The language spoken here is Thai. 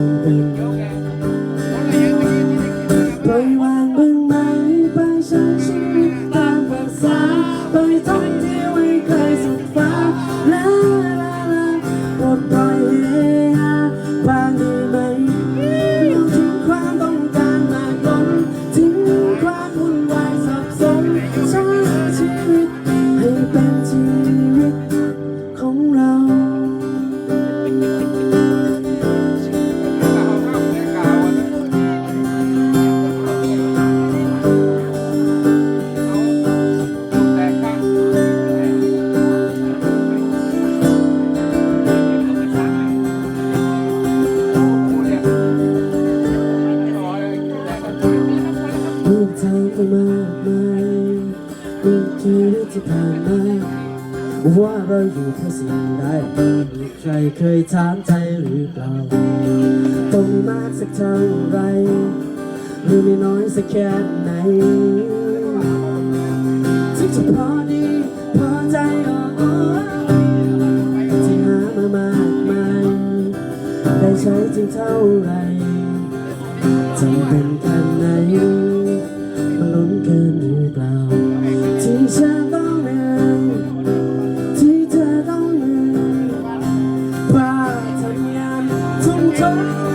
ป มากมายมีชีวิตที่ผ่านมาว่าเราอยู่เพื่อสิ่งใดใครเคยถามใจหรือเปล่าต้องมากสักเท่าไร หรือไม่น้อยสักแค่ไหนถึงจะพอดีพอใจอ่อที่หามามากมายได้ใช้จริงเท่าไรจำเป็น told.